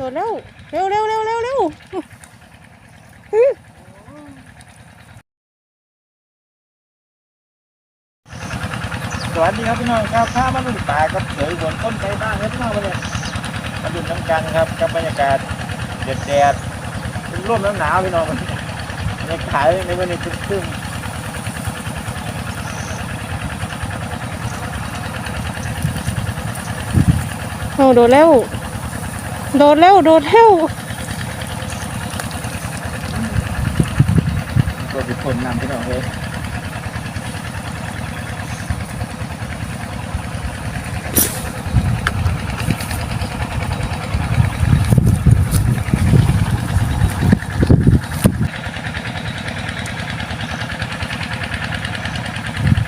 ดดแล้วเร็วเร็วเร็วเร็วเร็วสวัสดีครับพี่น้องครับถ้ามาลุ้นปลากับเสือบนต้นไม้บ้างครับพี่น้องมาเลยมาดูน้ำกันครับกับบรรยากาศแดดแดดเป็นร่มน้ำหนาวพี่น้องบรรยากาศในวันนี้ครึ้มโอ้โดดแล้ว โดดแล้วโดดแล้วๆตัวเป็นคนนำพี่น้องเลย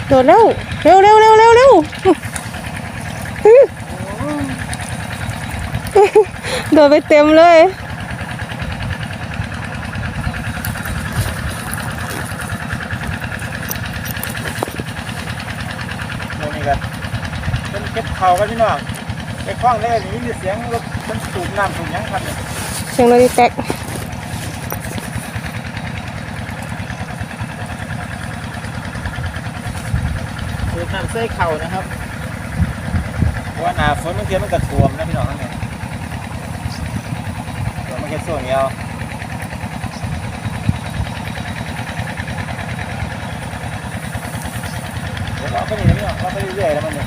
โดดแล้วเร็วเร็วเร็วเร็วเร็ว โดดไปเต็มเลยตัวนี้กันเป็นเก็บเข่ากันพี่น้องไอ้คล้องแรกนี้มีเสียงรถมันสูบน้ำสูบหยังครับเนี่ยเสียงรถอีแตกสูบน้ำเส้เข่านะครับเพราะว่าหนาฝนบางทีมันกระท่วมนะพี่น้องทั้งนี้ตัวมั นแค่ส่วนเดียวเดี๋ยวเราไปนี่นะพี่น้องเราไปเรื่อยๆแล้วมันเนี่ย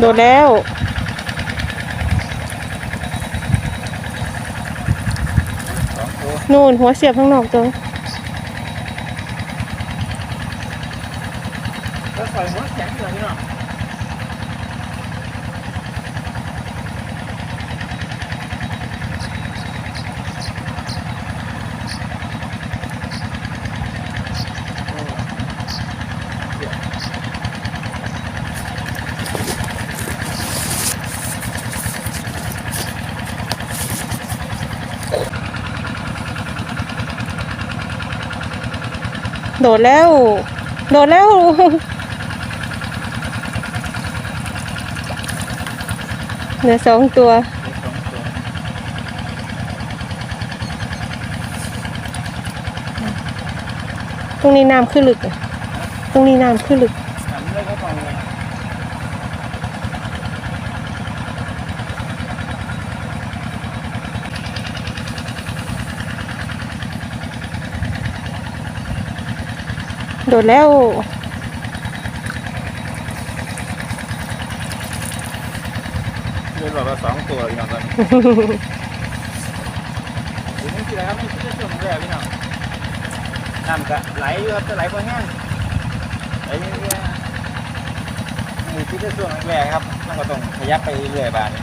โดดแล้วสองตัวนู่นหัวเสียบข้างนอกตัว แล้วใส่หัวแข็งเลยน้องโดดแล้ว โดดแล้ว เห ลือสองตัว ตรงนี้น้ำขึ้นลึกอะตรงนี้น้ำขึ้นลึก โดดแล้ว เรียนบอกว่าสองตัวพี่น้องตอนนี้ถึงนี่สิแล้วไม่ใช่ช่วงแรกพี่น้องน้ำก็ไหลอยู่ครับจะไหลพอแห้งไหลเรื่อยๆมีที่จะช่วงแรกๆครับมันก็ต้องขยับไปเรื่อยๆบานนี้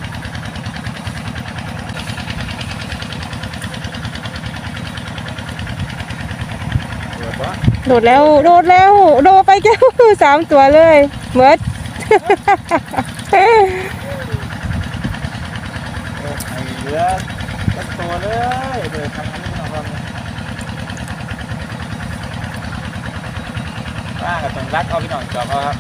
เดี๋ยวก่อนโดดแล้ว โดดแล้ว โดดไปแก้วสามตัวเลยเมิด เหลือสักตัวเลยเดี๋ยวทำอันนี้มาก่อนป้ากับตรงรักเอาพี่น้องจอบเอาครับ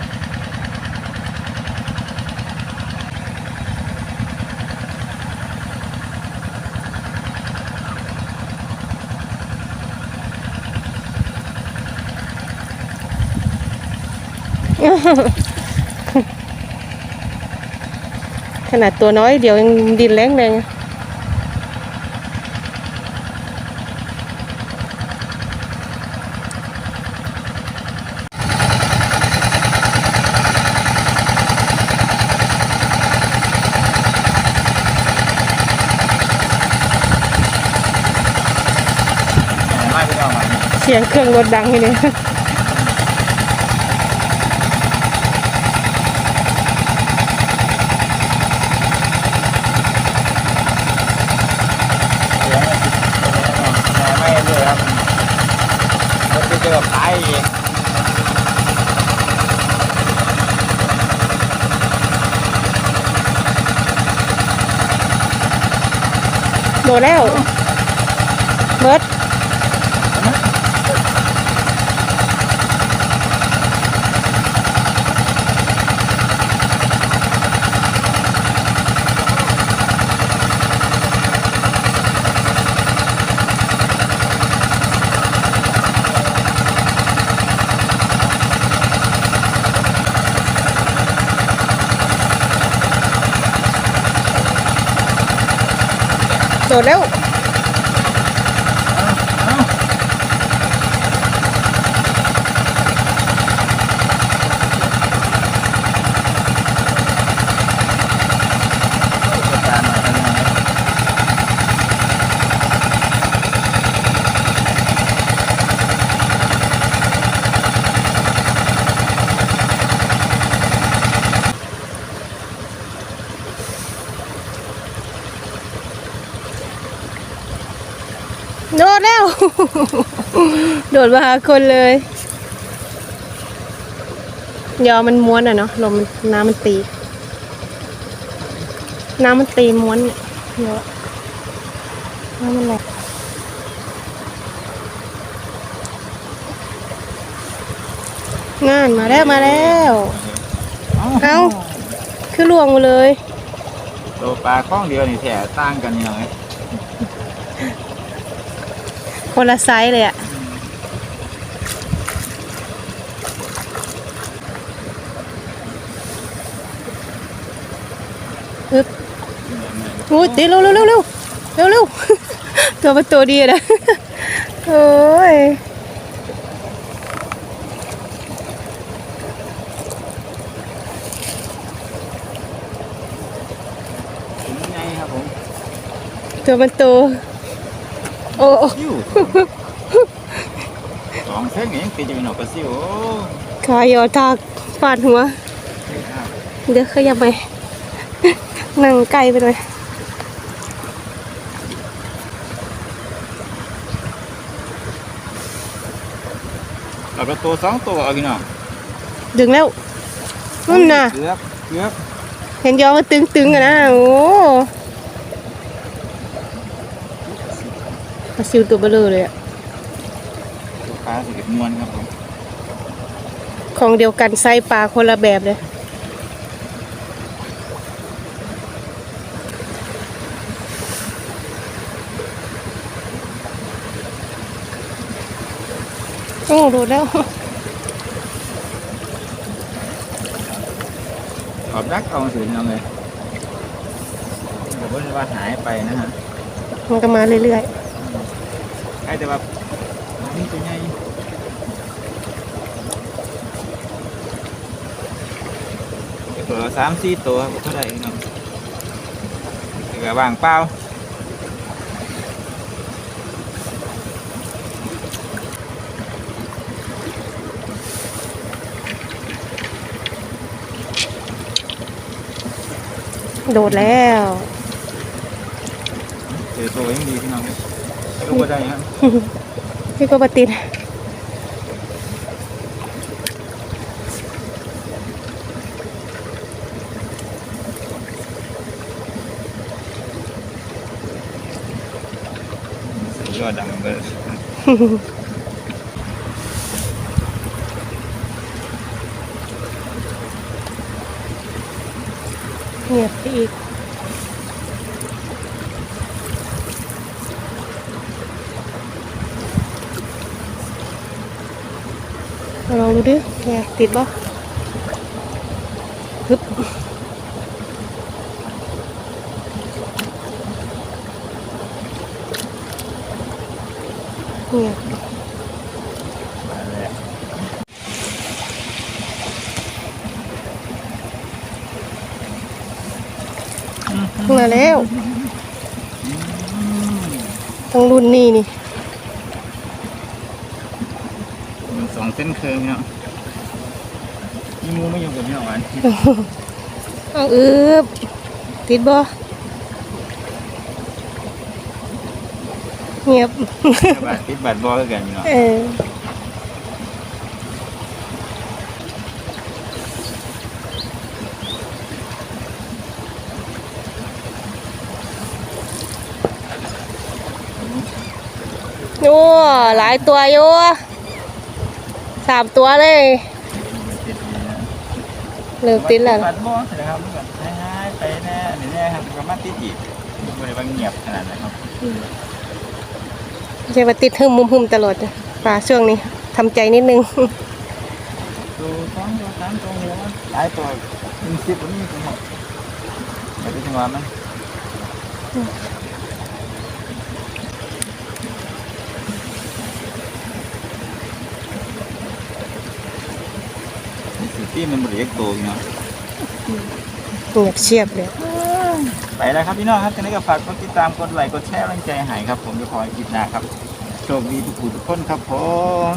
ขนาดตัวน้อยเดี๋ยวยังดินแรงเลย ไม่พี่น้องมา เสียงเครื่องรถดังนี้เสียงไม่เลยครับรถไปเจอกับท้ายอีกโดดแล้วเมิด โดดแล้ว เอา จัดการหน่อยครับพี่น้อง โดดแล้ว โดดมาหาคนเลยยอมันม้วนอะเนาะลมน้ำมันตี น้ำมันตีม้วนเยอะน้ำมันแหลกงานมาแล้วมาแล้ว เอาคือลวงมาเลยตัวปลาข้องเดียวนี่แถต่างกันนี่หน่อย คนละไซส์เลยอะอึ๊บอู้ตีเร็วเร็วเร็วเร็วเร็วเร็วตัวเป็นตัวดีนะโอ้ยถึงไงครับผมตัวเป็นตัว โอ้โอ้ซิวสองเส้นนี่ยังตีจะเป็นหนอกกระซิวโอ้ขายอทากฟาดหัว เดี๋ยวขยับไปนั่งไกลไปหน่อยเราก็ตัวสองตัวเอาพี่น้องดึงแล้วนั่นน่ะเกือบเกือบเห็นยอมันตึงๆอะนะโอ้ ปลาซิวตัวเบลอเลยอะตัวปลาสิบมวนครับผมของเดียวกันไซส์ปลาคนละแบบเลยโอ้โดดแล้วขอบดักเอาสิพี่น้องเลยแต่ว่าว่าหายไปนะฮะมันก็มาเรื่อยไอ้ แต่ว่านี่ตัวใหญ่ตัวละสามสี่ตัวบ่เท่าไหร่พี่น้องแต่ก็ว่างเปล่าๆโดดแล้วเจอตัวยังดีพี่น้องเลยลูกก็ได้ครับพี่ก็ปติดสุดยอดดังเลยเงียบไปอีก ล องดูดิแกติดบ่ฮึบเงียบมาแล้วมาแล้วต้องรุ่นนี้นี่มันสองเส้นเคิร์ฟพี่น้อง มีมูไม่อยู่กับพี่น้องอันเอาอึบติดบ่เงียบบาทติดบาทบอลกันพี่น้องเออโอ้หลายตัวอยู่สามตัวเลย เริ่มติดแล้วบาทบอลนะครับมันแบบง่ายๆไปแน่นี่แน่ครับก็มาติดอีกไม่ได้ว่าเงียบขนาดนั้นครับใช่ว่าติดหึมมุมหึมตลอดป่าช่วงนี้ทำใจนิดนึงตัวสองตัวสามตัวเดียวมันหลายตัวเป็นสิบตัวนี้ทั้งหมดแต่ที่จังหวะมัน ที่มันบริเวณโตพี่น้องเงียบเชียบเลยไปแล้วครับพี่น้องครับจะได้ก็ฝากกดติดตามกดไลค์กดแชร์กำลังใจให้ครับ ผมจะขอให้คลิปหน้าครับโชคดีทุกผู้ทุกคนครับผม